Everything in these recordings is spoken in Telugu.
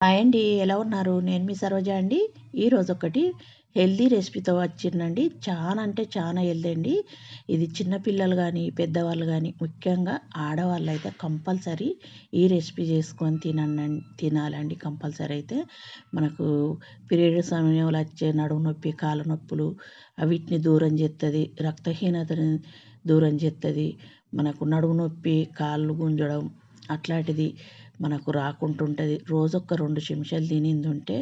హాయ్ అండి ఎలా ఉన్నారు? నేను మీ సరోజ అండి. ఈరోజు ఒకటి హెల్దీ రెసిపీతో వచ్చిందండి. చాలా అంటే చాలా హెల్దీ అండి. ఇది చిన్నపిల్లలు కానీ పెద్దవాళ్ళు కానీ ముఖ్యంగా ఆడవాళ్ళు అయితే కంపల్సరీ ఈ రెసిపీ చేసుకొని తినండి తినాలండి కంపల్సరీ అయితే. మనకు పీరియడ్ సమయంలో వచ్చే నడుము నొప్పి కాళ్ళ నొప్పులు వీటిని దూరం చేస్తుంది రక్తహీనతని దూరం చేస్తుంది మనకు నడుము నొప్పి కాళ్ళు గుంజడం అట్లాంటిది మనకు రాకుంటుంటుంది. రోజొక్క రెండు చెంచాలు తినింది ఉంటే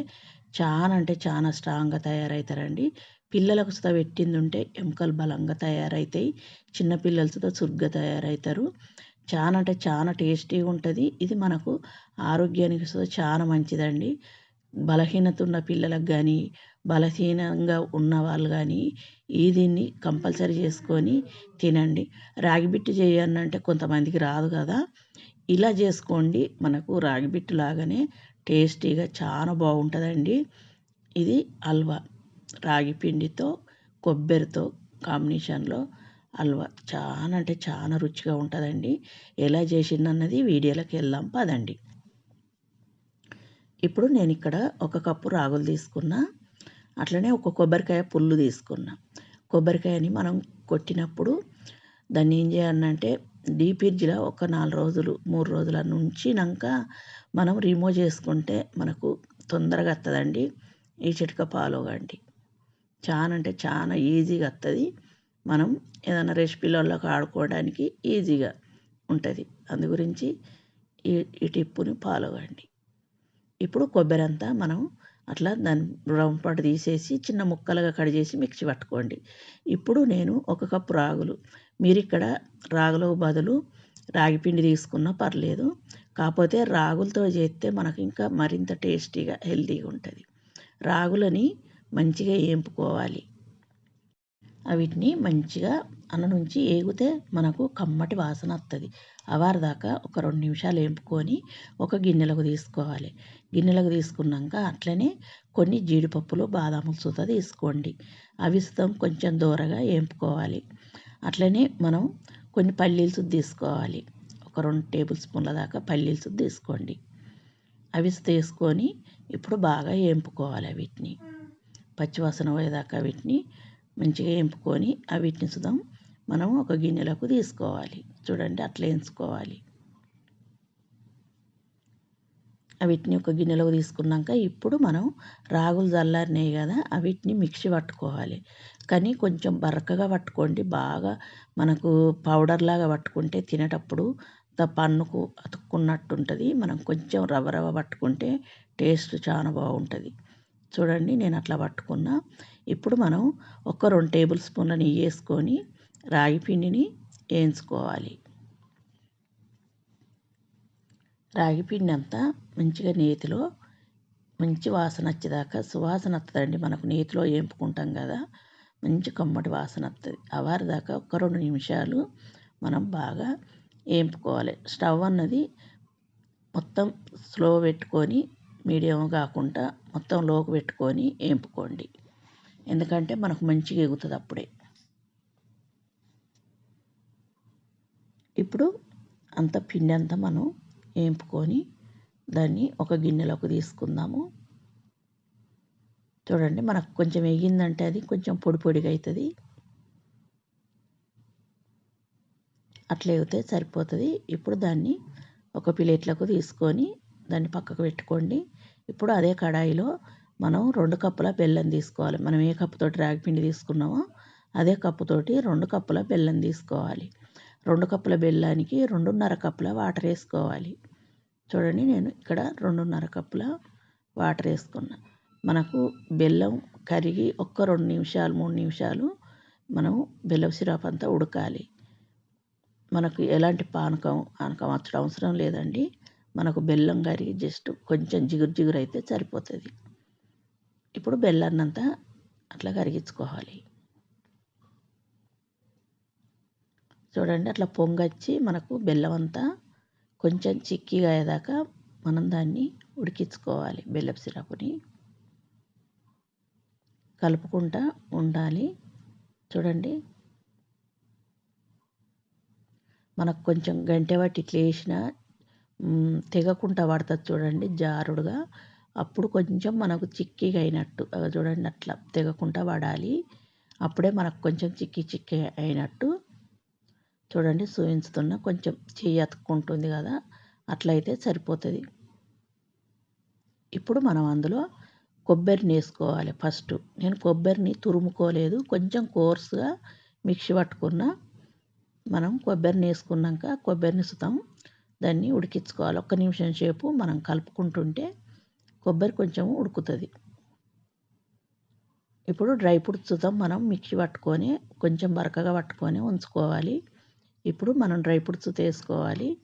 చాలా అంటే చాలా స్ట్రాంగ్గా తయారవుతారండి పిల్లలకు సుత పెట్టింది ఉంటే ఎముకలు బలంగా తయారవుతాయి చిన్నపిల్లల సుత చురుగ్గా తయారవుతారు చాలా అంటే చాలా టేస్టీగా ఉంటుంది ఇది మనకు ఆరోగ్యానికి సుత చాలా మంచిదండి. బలహీనత ఉన్న పిల్లలకు కానీ బలహీనంగా ఉన్న వాళ్ళు కానీ ఈ దీన్ని కంపల్సరీ చేసుకొని తినండి. రాగి బిట్టు చేయాలంటే కొంతమందికి రాదు కదా. ఇలా చేసుకోండి. మనకు రాగి బిట్టు లాగానే టేస్టీగా చాలా బాగుంటుందండి. ఇది హల్వా రాగి పిండితో కొబ్బరితో కాంబినేషన్లో హల్వా చాలా అంటే చాలా రుచిగా ఉంటుందండి. ఎలా చేసిందన్నది వీడియోలోకి వెళ్దాం పదండి. ఇప్పుడు నేను ఇక్కడ ఒక కప్పు రాగులు తీసుకున్నా అట్లనే ఒక కొబ్బరికాయ పుల్లు తీసుకున్నా. కొబ్బరికాయని మనం కొట్టినప్పుడు దాన్ని ఏం చేయాలంటే డీప్ ఫ్రిడ్జ్లో ఒక నాలుగు రోజులు మూడు రోజుల నుంచినాక మనం రిమూవ్ చేసుకుంటే మనకు తొందరగా వస్తుందండి ఈ చిటిక ఫాలో కండి. చాలా అంటే చాలా ఈజీగా వస్తుంది మనం ఏదైనా రెసిపీలలోకి ఆడుకోవడానికి ఈజీగా ఉంటుంది. అందు గురించి ఈ ఈ టిప్పుని ఫాలో కండి. ఇప్పుడు కొబ్బరి అంతా మనం అట్లా దాని రౌండ్ పాటు తీసేసి చిన్న ముక్కలుగా కట్ చేసి మిక్సీ పట్టుకోండి. ఇప్పుడు నేను ఒక కప్పు రాగులు మీరు ఇక్కడ రాగులకు బదులు రాగి పిండి తీసుకున్నా పర్లేదు. కాకపోతే రాగులతో చేస్తే మనకు ఇంకా మరింత టేస్టీగా హెల్తీగా ఉంటుంది. రాగులని మంచిగా ఏంపుకోవాలి. వీటిని మంచిగా అన్న నుంచి ఏగితే మనకు కమ్మటి వాసన వస్తుంది అవారి దాకా ఒక రెండు నిమిషాలు వేంపుకొని ఒక గిన్నెలకు తీసుకోవాలి. గిన్నెలకు తీసుకున్నాక అట్లనే కొన్ని జీడిపప్పులు బాదాములు సుత తీసుకోండి. అవి సుతం కొంచెం దూరగా వేంపుకోవాలి అట్లనే మనం కొన్ని పల్లీలు తీసుకోవాలి. ఒక రెండు టేబుల్ స్పూన్ల దాకా పల్లీలు తీసుకోండి. అవి తీసుకొని ఇప్పుడు బాగా వేంపుకోవాలి వీటిని. పచ్చివాసన పోయేదాకా వీటిని మంచిగా వేంపుకొని వీటిని సుతం మనం ఒక గిన్నెలకు తీసుకోవాలి. చూడండి అట్లా వేయించుకోవాలి వీటిని ఒక గిన్నెలోకి తీసుకున్నాక ఇప్పుడు మనం రాగులు చల్లారినాయి కదా వీటిని మిక్సీ పట్టుకోవాలి. కానీ కొంచెం బరకగా పట్టుకోండి. బాగా మనకు పౌడర్ లాగా పట్టుకుంటే తినేటప్పుడు పన్నుకు అతుక్కున్నట్టు ఉంటుంది. మనం కొంచెం రవ్వ రవ్వ పట్టుకుంటే టేస్ట్ చాలా బాగుంటుంది. చూడండి నేను అట్లా పట్టుకున్నా. ఇప్పుడు మనం ఒక రెండు టేబుల్ స్పూన్ల నెయ్యి వేసుకొని రాగి పిండిని వేయించుకోవాలి. రాగి పిండి అంతా మంచిగా నేతిలో మంచి వాసన వచ్చేదాకా సువాసన వస్తుందండి మనకు నేతిలో వేపుకుంటాం కదా మంచి కమ్మటి వాసన వస్తుంది అవారి దాకా ఒక రెండు నిమిషాలు మనం బాగా వేపుకోవాలి స్టవ్ అన్నది మొత్తం స్లో పెట్టుకొని మీడియం కాకుండా మొత్తం లోకి పెట్టుకొని వేపుకోండి ఎందుకంటే మనకు మంచిగా ఎగుతుంది అప్పుడే. ఇప్పుడు అంత పిండి అంతా మనం వేపుకొని దాన్ని ఒక గిన్నెలోకి తీసుకుందాము. చూడండి మనకు కొంచెం వేగిందంటే అది కొంచెం పొడి పొడిగా అవుతుంది. అట్లా వేగితే సరిపోతుంది. ఇప్పుడు దాన్ని ఒక ప్లేట్లకు తీసుకొని దాన్ని పక్కకు పెట్టుకోండి. ఇప్పుడు అదే కడాయిలో మనం రెండు కప్పుల బెల్లం తీసుకోవాలి. మనం ఏ కప్పుతోటి రాగి పిండి తీసుకున్నామో అదే కప్పుతోటి రెండు కప్పుల బెల్లం తీసుకోవాలి. రెండు కప్పుల బెల్లానికి రెండున్నర కప్పుల వాటర్ వేసుకోవాలి. చూడండి నేను ఇక్కడ రెండున్నర కప్పుల వాటర్ వేసుకున్నా. మనకు బెల్లం కరిగి ఒక్క రెండు నిమిషాలు మూడు నిమిషాలు మనం బెల్లం సిరప్ అంతా ఉడకాలి. మనకు ఎలాంటి పానకం పానకం వచ్చడం అవసరం లేదండి. మనకు బెల్లం కరిగి జస్ట్ కొంచెం జిగురు జిగురు అయితే సరిపోతుంది. ఇప్పుడు బెల్లాన్నంతా అట్లా కరిగించుకోవాలి. చూడండి అట్లా పొంగచ్చి మనకు బెల్లం అంతా కొంచెం చిక్కిగా అయ్యేదాకా మనం దాన్ని ఉడికించుకోవాలి బెల్లం సిరపుని. కలుపుకుంటా ఉండాలి. చూడండి. మనకు కొంచెం గంటె పట్టి ఇట్లా వేసినా తెగకుండా పడుతుంది చూడండి జారుడుగా. అప్పుడు కొంచెం మనకు చిక్కిగా అయినట్టు చూడండి అట్లా తెగకుండా పడాలి. అప్పుడే మనకు కొంచెం చిక్కి చిక్కి అయినట్టు చూడండి చూపించుతున్న కొంచెం చెయ్యి అతుక్కుంటుంది కదా అట్లయితే సరిపోతుంది. ఇప్పుడు మనం అందులో కొబ్బరిని వేసుకోవాలి ఫస్ట్. నేను కొబ్బరిని తురుముకోలేదు కొంచెం కోర్సుగా మిక్సీ పట్టుకున్న మనం కొబ్బరిని వేసుకున్నాక కొబ్బరిని సుతం దాన్ని ఉడికించుకోవాలి. ఒక్క నిమిషం సేపు మనం కలుపుకుంటుంటే కొబ్బరి కొంచెం ఉడుకుతుంది. ఇప్పుడు డ్రై ఫ్రూట్స్ సుతం మనం మిక్సీ పట్టుకొని కొంచెం బరకగా పట్టుకొని ఉంచుకోవాలి. ఇప్పుడు మనం డ్రై ఫ్రూట్స్ తీసుకోవాలి.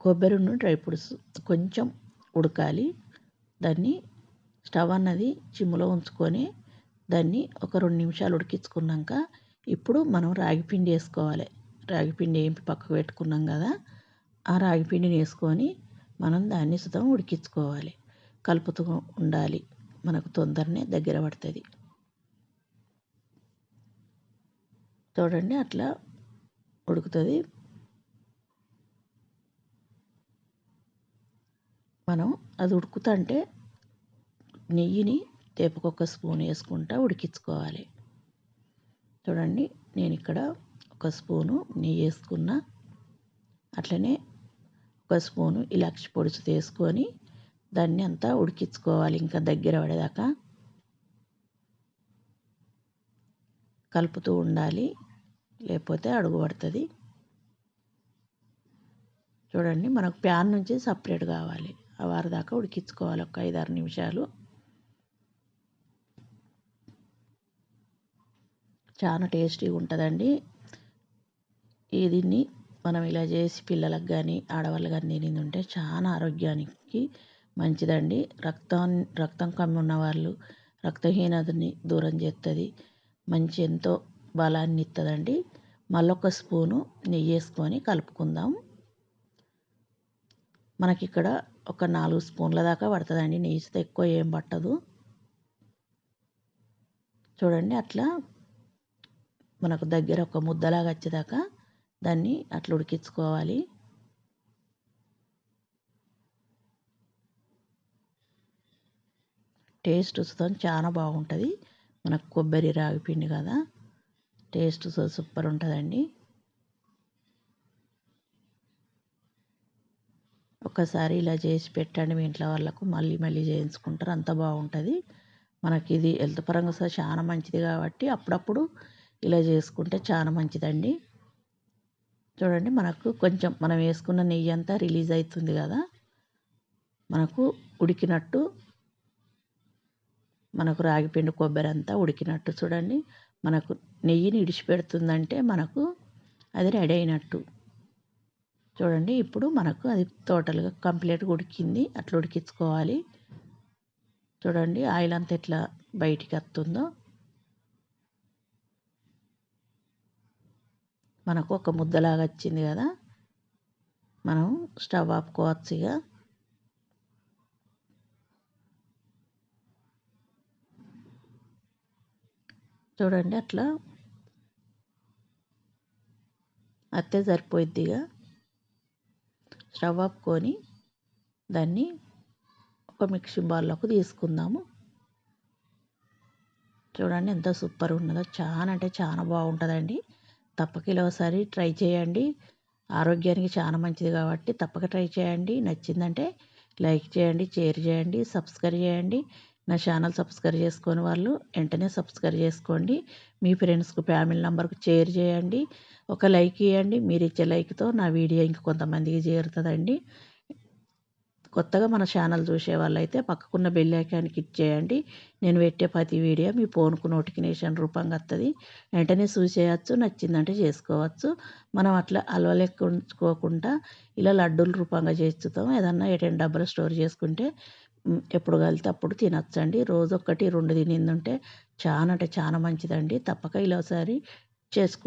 కొబ్బరిను డ్రై ఫ్రూట్స్ కొంచెం ఉడకాలి. దాన్ని స్టవ్ అన్నది చిమ్ములో ఉంచుకొని దాన్ని ఒక రెండు నిమిషాలు ఉడికించుకున్నాక ఇప్పుడు మనం రాగి పిండి వేసుకోవాలి. రాగి పిండి ఏంపి పక్కకు పెట్టుకున్నాం కదా ఆ రాగి పిండిని వేసుకొని మనం దాన్ని సుతం ఉడికించుకోవాలి. కలుపుతూ ఉండాలి. మనకు తొందరనే దగ్గర పడుతుంది. చూడండి అట్లా ఉడుకుతుంది. మనం అది ఉడుకుతుంటే నెయ్యిని తేపకొక్క స్పూన్ వేసుకుంటా ఉడికించుకోవాలి. చూడండి నేను ఇక్కడ ఒక స్పూను నెయ్యి వేసుకున్న అట్లనే ఒక స్పూను ఇలాచి పొడుచు తీసుకొని దాన్ని అంతా ఉడికించుకోవాలి ఇంకా దగ్గర పడేదాకా. కలుపుతూ ఉండాలి. లేకపోతే అడుగు పడుతుంది చూడండి మనకు ప్యాన్ నుంచి సపరేట్ కావాలి. ఆ వారి దాకా ఉడికించుకోవాలి ఒక ఐదారు నిమిషాలు. చాలా టేస్టీగా ఉంటుందండి. దీన్ని మనం ఇలా చేసి పిల్లలకు కానీ ఆడవాళ్ళు కానీ తినింది ఉంటే చాలా ఆరోగ్యానికి మంచిదండి. రక్తం రక్తం కమ్మి ఉన్న వాళ్ళు రక్తహీనతని దూరం చేస్తుంది మంచి ఎంతో బలాన్ని ఇస్తుందండి మళ్ళొక స్పూను నెయ్యి వేసుకొని కలుపుకుందాం. మనకి ఇక్కడ ఒక నాలుగు స్పూన్ల దాకా పడుతుందండి. నెయ్యితో ఎక్కువ ఏం పట్టదు. చూడండి అట్లా మనకు దగ్గర ఒక ముద్దలాగా వచ్చేదాకా దాన్ని అట్లా ఉడికించుకోవాలి. టేస్ట్ వస్తుంది చాలా బాగుంటుంది. మనకు కొబ్బరి రాగిపిండి కదా. టేస్ట్ సూపర్ ఉంటుందండి. ఒకసారి ఇలా చేసి పెట్టండి మీ ఇంట్లో వాళ్ళకు మళ్ళీ మళ్ళీ చేయించుకుంటారు అంత బాగుంటుంది. మనకి ఇది హెల్త్ పరంగా చాలా మంచిది కాబట్టి అప్పుడప్పుడు ఇలా చేసుకుంటే చాలా మంచిదండి. చూడండి మనకు కొంచెం మనం వేసుకున్న నెయ్యి అంతా రిలీజ్ అవుతుంది కదా. మనకు ఉడికినట్టు మనకు రాగిపిండి కొబ్బరి అంతా ఉడికినట్టు చూడండి. మనకు నెయ్యిని ఇడిచిపెడుతుందంటే మనకు అది రెడీ అయినట్టు. చూడండి ఇప్పుడు మనకు అది టోటల్గా కంప్లీట్గా ఉడికింది. అట్లా ఉడికించుకోవాలి. చూడండి ఆయిల్ అంతా ఎట్లా బయటికి వస్తుందో. మనకు ఒక ముద్దలాగా వచ్చింది కదా. మనం స్టవ్ ఆపుకోవచ్చు ఇక చూడండి అట్లా. అత్తే సరిపోయిద్దిగా ఇక స్టవ్ ఆపుకొని దాన్ని ఒక మిక్సీ బాల్లోకి తీసుకుందాము. చూడండి ఎంత సూపర్ ఉన్నదో. చాలా అంటే చాలా బాగుంటుందండి. తప్పక ఒకసారి ట్రై చేయండి. ఆరోగ్యానికి చాలా మంచిది కాబట్టి తప్పక ట్రై చేయండి. నచ్చిందంటే లైక్ చేయండి షేర్ చేయండి సబ్స్క్రైబ్ చేయండి. నా ఛానల్ సబ్స్క్రైబ్ చేసుకొని వాళ్ళు వెంటనే సబ్స్క్రైబ్ చేసుకోండి. మీ ఫ్రెండ్స్కు ఫ్యామిలీ నెంబర్కు షేర్ చేయండి. ఒక లైక్ ఇవ్వండి మీరు ఇచ్చే లైక్తో నా వీడియో ఇంక కొంతమందికి చేరుతుందండి. కొత్తగా మన ఛానల్ చూసే వాళ్ళైతే పక్కకున్న బెల్ ఐకాన్కి ఇచ్చేయండి నేను పెట్టే ప్రతి వీడియో మీ ఫోన్కు నోటిఫికేషన్ రూపంగా వస్తుంది వెంటనే చూసేయచ్చు నచ్చిందంటే చేసుకోవచ్చు. మనం అట్లా అలవలెక్కుంచుకోకుండా ఇలా లడ్డూల రూపంగా చేస్తాం ఏదన్నా ఎటైనా డబ్బులు స్టోర్ చేసుకుంటే ఎప్పుడు కలితే అప్పుడు తినచ్చండి. రోజు ఒక్కటి రెండు తినిందుంటే చాలా అంటే చాలా మంచిదండి. తప్పక ఇలా ఒకసారి చేసుకోండి.